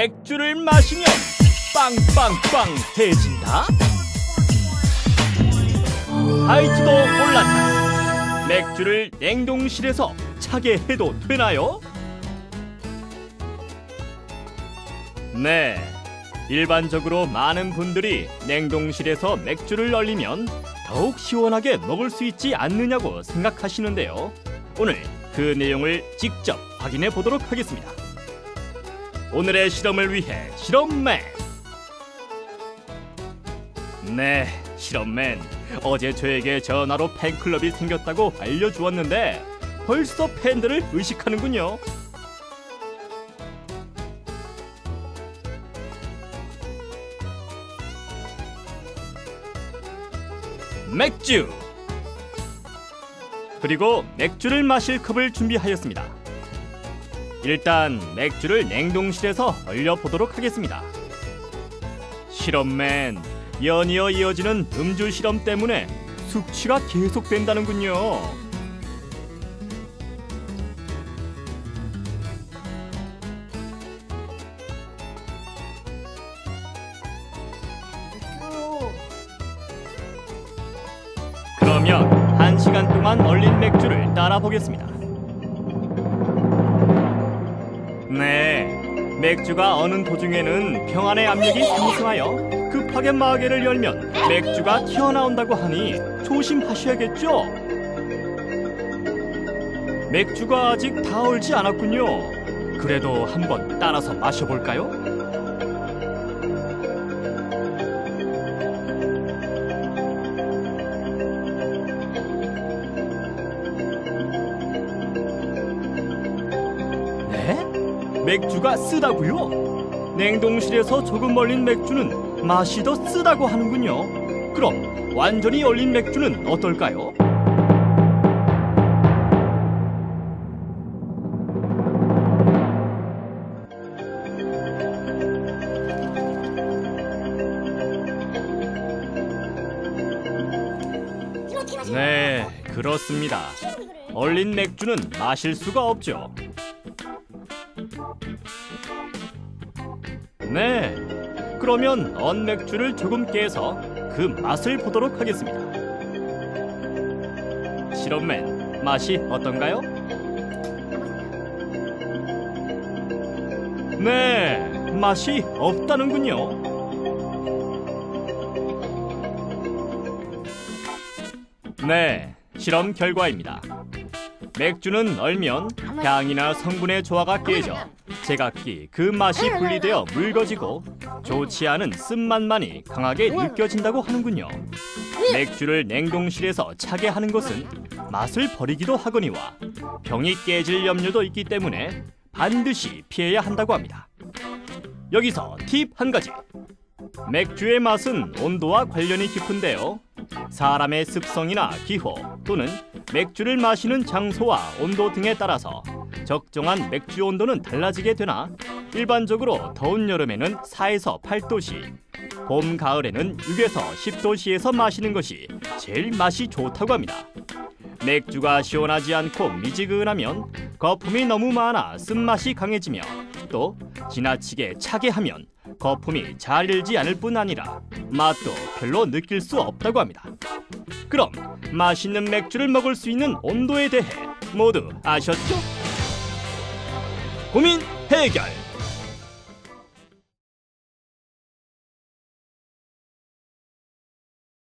맥주를 마시면 빵빵빵 해진다. 하이트도 몰랐다. 맥주를 냉동실에서 차게 해도 되나요? 네. 일반적으로 많은 분들이 냉동실에서 맥주를 얼리면 더욱 시원하게 먹을 수 있지 않느냐고 생각하시는데요. 오늘 그 내용을 직접 확인해 보도록 하겠습니다. 오늘의 실험을 위해 실험맨. 네, 실험맨. 어제 저에게 전화로 팬클럽이 생겼다고 알려주었는데 벌써 팬들을 의식하는군요. 맥주 그리고 맥주를 마실 컵을 준비하였습니다. 일단 맥주를 냉동실에서 얼려 보도록 하겠습니다. 실험맨 연이어 이어지는 음주 실험 때문에 숙취가 계속된다는군요. 그러면 한 시간 동안 얼린 맥주를 따라 보겠습니다. 네, 맥주가 어는 도중에는 평안의 압력이 상승하여 급하게 마개를 열면 맥주가 튀어나온다고 하니 조심하셔야겠죠. 맥주가 아직 다 얼지 않았군요. 그래도 한번 따라서 마셔볼까요? 맥주가 쓰다고요? 냉동실에서 조금 얼린 맥주는 맛이 더 쓰다고 하는군요. 그럼 완전히 얼린 맥주는 어떨까요? 네, 그렇습니다. 얼린 맥주는 마실 수가 없죠. 네. 그러면 언 맥주를 조금 깨서 그 맛을 보도록 하겠습니다. 실험맨, 맛이 어떤가요? 네, 맛이 없다는군요. 네, 실험 결과입니다. 맥주는 얼면 향이나 성분의 조화가 깨져 제각기 그 맛이 분리되어 묽어지고 좋지 않은 쓴맛만이 강하게 느껴진다고 하는군요. 맥주를 냉동실에서 차게 하는 것은 맛을 버리기도 하거니와 병이 깨질 염려도 있기 때문에 반드시 피해야 한다고 합니다. 여기서 팁 한 가지. 맥주의 맛은 온도와 관련이 깊은데요. 사람의 습성이나 기호 또는 맥주를 마시는 장소와 온도 등에 따라서 적정한 맥주 온도는 달라지게 되나 일반적으로 더운 여름에는 4에서 8도씨, 봄 가을에는 6에서 10도씨에서 마시는 것이 제일 맛이 좋다고 합니다. 맥주가 시원하지 않고 미지근하면 거품이 너무 많아 쓴맛이 강해지며 또 지나치게 차게 하면 거품이 잘 일지 않을 뿐 아니라 맛도 별로 느낄 수 없다고 합니다. 그럼 맛있는 맥주를 먹을 수 있는 온도에 대해 모두 아셨죠? 고민 해결